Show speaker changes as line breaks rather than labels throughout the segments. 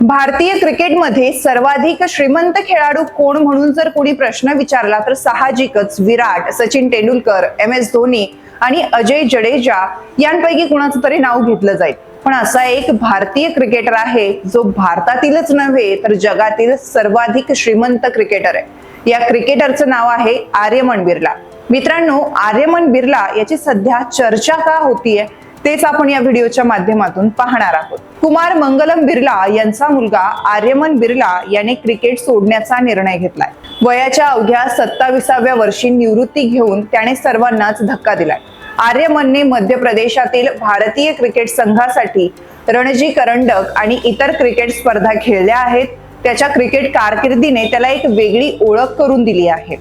भारतीय क्रिकेटमध्ये सर्वाधिक श्रीमंत खेळाडू कोण म्हणून जर कोणी प्रश्न विचारला तर साहजिकच विराट सचिन तेंडुलकर एम एस धोनी आणि अजय जडेजा यांपैकी कुणाचं तरी नाव घेतलं जाईल. पण असा एक भारतीय क्रिकेटर आहे जो भारतातीलच नव्हे तर जगातील सर्वाधिक श्रीमंत क्रिकेटर आहे. या क्रिकेटरचं नाव आहे आर्यमन बिर्ला. मित्रांनो आर्यमन बिर्ला याची सध्या चर्चा का होतीये? तेच आपण या व्हिडिओच्या माध्यमातून पाहणार आहोत. कुमार मंगलम बिर्ला यांचा मुलगा आर्यमन बिर्ला याने क्रिकेट सोडण्याचा निर्णय घेतलाय. वयाच्या अवघ्या सत्ताविसाव्या वर्षी निवृत्ती घेऊन त्याने सर्वांनाच धक्का दिलाय. आर्यमनने मध्य प्रदेशातील भारतीय क्रिकेट संघासाठी रणजी करंडक आणि इतर क्रिकेट स्पर्धा खेळल्या आहेत. त्याच्या क्रिकेट कारकिर्दीने त्याला एक वेगळी ओळख करून दिली आहे.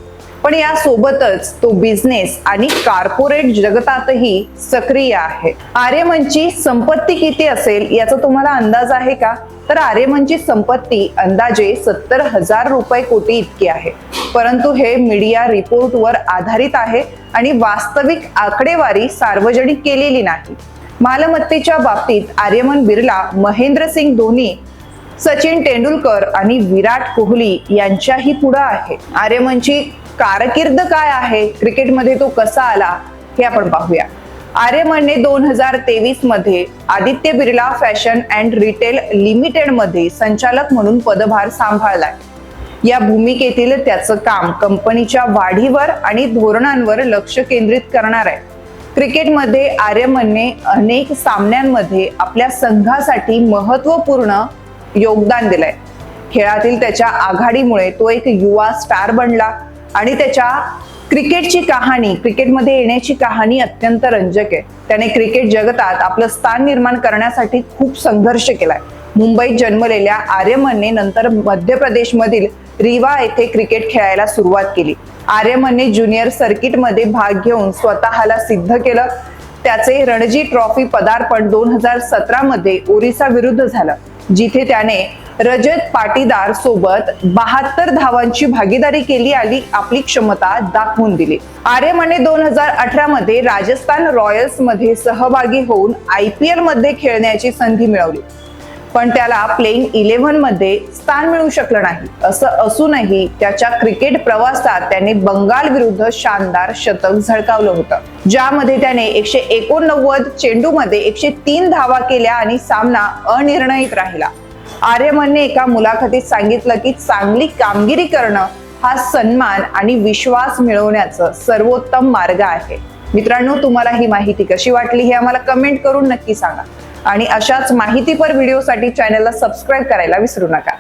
पण यासोबतच तो बिझनेस आणि कॉर्पोरेट जगतातही सक्रिय आहे. आर्यमनची संपत्ती किती असेल याचा तुम्हाला अंदाज आहे का? तर आर्यमनची संपत्ती अंदाजे सत्तर हजार रुपये कोटी इतकी आहे. परंतु हे मीडिया रिपोर्टवर आधारित आहे आणि वास्तविक आकडेवारी सार्वजनिक केलेली नाही. मालमत्तेच्या बाबतीत आर्यमन बिर्ला महेंद्र सिंग धोनी सचिन तेंडुलकर आणि विराट कोहली यांच्याही पुढे आहे. आर्यमनची कारकीर्द काय आहे? क्रिकेटमध्ये तो कसा आला? हे आपण पाहूया. आर्यमनने दोन हजार तेवीसमध्ये Aditya Birla fashion and retail लिमिटेडमध्ये संचालक म्हणून पदभार सांभाळलाय. या भूमिकेतील त्याचं काम कंपनीच्या वाढीवर आणि धोरणांवर लक्ष केंद्रित करणार आहे. क्रिकेटमध्ये आर्यमनने अनेक सामन्यांमध्ये आपल्या संघासाठी महत्त्वपूर्ण योगदान दिलंय. खेळातील त्याच्या आघाडीमुळे तो एक युवा स्टार बनला आणि त्याच्या क्रिकेटची कहाणी क्रिकेटमध्ये येण्याची कहाणी अत्यंत रंजक आहे. त्याने क्रिकेट जगतात आपलं स्थान निर्माण करण्यासाठी खूप संघर्ष केलाय. मुंबईत जन्मलेल्या आर्यमनने नंतर मध्य प्रदेशमधील रिवा येथे क्रिकेट खेळायला सुरुवात केली. आर्यमनने ज्युनियर सर्किटमध्ये भाग घेऊन स्वतःला सिद्ध केलं. त्याचे रणजी ट्रॉफी पदार्पण दोन हजार सतरा मध्ये ओरिसा विरुद्ध झालं. जिथे त्याने रजत पाटीदार सोबत बहात्तर धावांची भागीदारी केली आणि आपली क्षमता दाखवून दिली. आर्यमने दोन हजार अठरा मध्ये राजस्थान रॉयल्समध्ये सहभागी होऊन आय पी एलमध्ये खेळण्याची संधी मिळवली. पण त्याला प्लेइंग इलेव्हनमध्ये स्थान मिळू शकलं नाही. असं असूनही त्याच्या क्रिकेट प्रवासात त्याने बंगाल विरुद्ध शानदार शतक झळकावलं होतं. ज्यामध्ये त्याने एकशे एकोणनव्वद चेंडूमध्ये एकशे तीन धावा केल्या आणि सामना अनिर्णयित राहिला. आर्यमनने एका मुलाखतीत सांगितलं की चांगली कामगिरी करणं हा सन्मान आणि विश्वास मिळवण्याचं सर्वोत्तम मार्ग आहे. मित्रांनो तुम्हाला ही माहिती कशी वाटली हे आम्हाला कमेंट करून नक्की सांगा. आणि अशाच माहितीपर व्हिडिओसाठी चॅनलला सबस्क्राईब करायला विसरू नका.